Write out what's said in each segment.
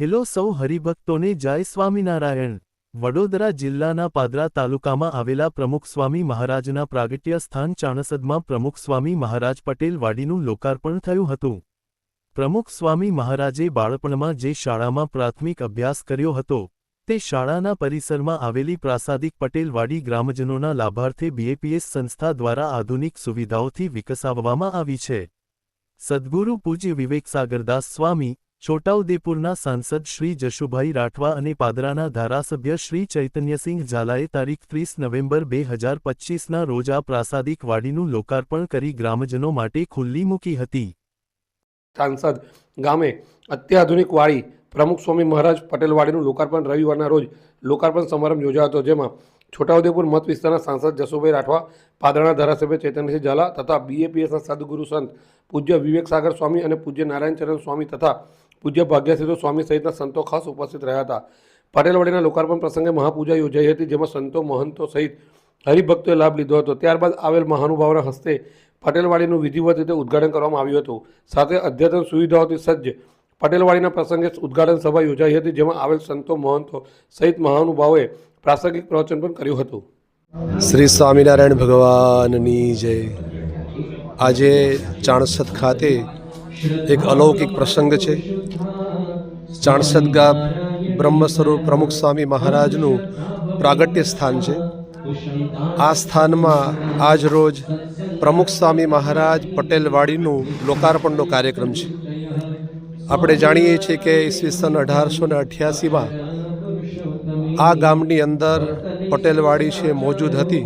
Hello સૌ હરિભક્તોને જય સ્વામિનારાયણ. વડોદરા જિલ્લાના પાદરા તાલુકામાં આવેલા પ્રમુખ સ્વામી મહારાજના પ્રાગટ્ય સ્થાન ચાણસદમાં પ્રમુખ સ્વામી મહારાજ પટેલ વાડીનું લોકાર્પણ થયું હતું. પ્રમુખ સ્વામી મહારાજે બાળપણમાં જે શાળામાં પ્રાથમિક અભ્યાસ કર્યો હતો, તે શાળાના પરિસરમાં આવેલી પ્રાસાદિક પટેલ વાડી ગ્રામજનોના લાભાર્થે બીએપીએસ સંસ્થા દ્વારા આધુનિક સુવિધાઓથી વિકસાવવામાં આવી છે. સદ્ગુરુ પૂજ્ય વિવેકસાગરદાસ સ્વામી છોટાઉદેપુરના સાંસદ શ્રી જશુભાઈ રાઠવા અને પાદરાના ધારાસભ્ય શ્રી ચૈતન્યસિંહ ઝાલાએ તારીખ ત્રીસ નવેમ્બર બે હજાર પચ્ચીસના રોજ આ પ્રાસાદિક વાડીનું લોકાર્પણ કરી ગ્રામજનો માટે ખુલ્લી મૂકી હતી. સાંસદ ગામે અત્યાધુનિક વાડી પ્રમુખ સ્વામી મહારાજ પટેલવાડીનું લોકાર્પણ રવિવારના રોજ લોકાર્પણ સમારંભ યોજાયો હતો, જેમાં છોટાઉદેપુર મત વિસ્તારના સાંસદ જસુભાઈ રાઠવા, પાદરાના ધારાસભ્ય ચૈતન્યસિંહ ઝાલા તથા બીએપીએસના સદગુરુ સંત પૂજ્ય વિવેક સાગર સ્વામી અને પૂજ્ય નારાયણચરણ સ્વામી તથા પૂજ્ય ભાગ્યસિંધુ સ્વામી સહિતના સંતો ખાસ ઉપસ્થિત રહ્યા હતા. પટેલવાડીના લોકાર્પણ પ્રસંગે મહાપૂજા યોજાઈ હતી, જેમાં સંતો મહંતો સહિત હરિભક્તોએ લાભ લીધો હતો. ત્યારબાદ આવેલ મહાનુભાવના હસ્તે પટેલવાડીનું વિધિવત રીતે ઉદ્ઘાટન કરવામાં આવ્યું હતું. સાથે અદ્યતન સુવિધાઓથી સજ્જ પટેલવાડીના પ્રસંગે ઉદ્ઘાટન સભા યોજાઈ હતી, જેમાં આવેલ સંતો મહંતો સહિત મહાનુભાવોએ પ્રાસંગિક પ્રવચન પણ કર્યું હતું. શ્રી સ્વામિનારાયણ ભગવાનની જય. આજે ચાણસદ ખાતે એક અલૌકિક પ્રસંગ છે. ચાણસદ ગામ બ્રહ્મસ્વરૂપ પ્રમુખ સ્વામી મહારાજનું પ્રાગટ્ય સ્થાન છે. આ સ્થાનમાં આજ રોજ પ્રમુખ સ્વામી મહારાજ પટેલવાડીનું લોકાર્પણનો કાર્યક્રમ છે. આપણે જાણીએ છીએ કે ઈસવીસન અઢારસો ને અઠ્યાસીમાં આ ગામની અંદર પટેલવાડી છે મોજૂદ હતી.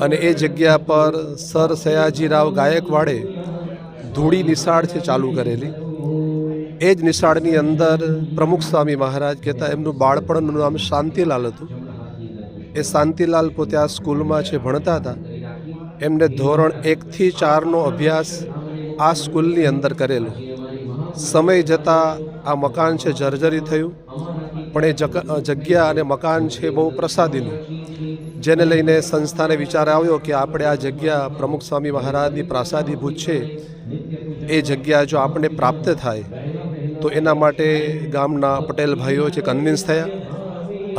અને એ જગ્યા પર સર સયાજીરાવ ગાયકવાડે ધૂળી નિશાળ છે ચાલુ કરેલી. એ જ નિશાળની અંદર પ્રમુખ સ્વામી મહારાજ કહેતા એમનું બાળપણનું નામ શાંતિલાલ હતું. એ શાંતિલાલ પોતે આ સ્કૂલમાં છે ભણતા હતા. એમને ધોરણ એકથી ચારનો અભ્યાસ આ સ્કૂલની અંદર કરેલો. સમય જતાં આ મકાન છે જર્જરી થયું. પણ એ જગ- જગ્યા અને મકાન છે બહુ પ્રસાદીનું. જેને લઈને સંસ્થાને વિચાર આવ્યો કે આપણે આ જગ્યા પ્રમુખ સ્વામી મહારાજની પ્રાસાદીભૂત છે, એ જગ્યા જો આપણને પ્રાપ્ત થાય, તો એના માટે ગામના પટેલ ભાઈઓ છે કન્વિન્સ થયા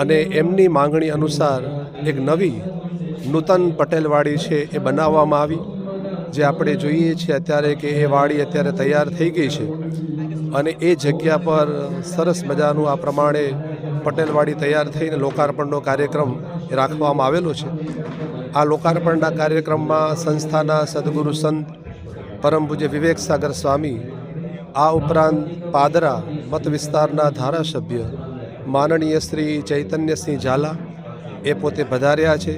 અને એમની માંગણી અનુસાર એક નવી નૂતન પટેલવાડી છે, એ બનાવવામાં આવી, જે આપણે જોઈએ છીએ અત્યારે કે એ વાડી અત્યારે તૈયાર થઈ ગઈ છે અને એ જગ્યા પર સરસ મજાનું આ પ્રમાણે પટેલવાડી તૈયાર થઈને લોકાર્પણનો કાર્યક્રમ રાખવામાં આવેલો છે. આ લોકાર્પણના કાર્યક્રમમાં સંસ્થાના સદગુરુ સંત પરમ પૂજ્ય વિવેક સાગર સ્વામી, આ ઉપરાંત પાદરા મત વિસ્તારના ધારાસભ્ય માનનીય શ્રી ચૈતન્યસિંહ ઝાલા એ પોતે પધાર્યા છે.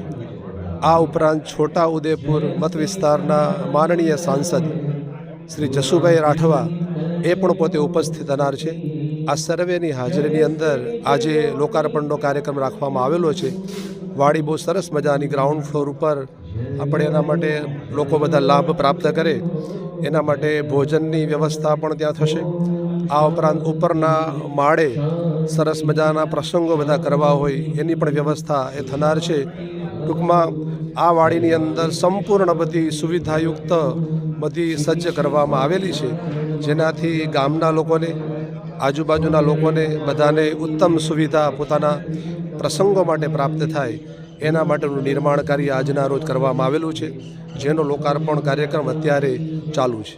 આ ઉપરાંત છોટા ઉદેપુર મત વિસ્તારના માનનીય સાંસદ શ્રી જસુભાઈ રાઠવા એ પણ પોતે ઉપસ્થિત થનાર છે. આ સર્વેની હાજરીની અંદર આજે લોકાર્પણનો કાર્યક્રમ રાખવામાં આવેલો છે. વાડી બહુ સરસ મજાની ગ્રાઉન્ડ ફ્લોર ઉપર આપણે એના માટે લોકો બધા લાભ પ્રાપ્ત કરે. એના માટે ભોજનની વ્યવસ્થા પણ ત્યાં થશે. આ ઉપરાંત ઉપરના માળે સરસ મજાના પ્રસંગો બધા કરવા હોય એની પણ વ્યવસ્થા એ થનાર છે. ટૂંકમાં આ વાડીની અંદર સંપૂર્ણ બધી સુવિધાયુક્ત બધી સજ્જ કરવામાં આવેલી છે. જેનાથી ગામના લોકોને, આજુબાજુના લોકોને બધાને ઉત્તમ સુવિધા પોતાના પ્રસંગો માટે પ્રાપ્ત થાય, એના માટેનું નિર્માણ કાર્ય આજના રોજ કરવામાં આવેલું છે, જેનો લોકાર્પણ કાર્યક્રમ અત્યારે ચાલુ છે.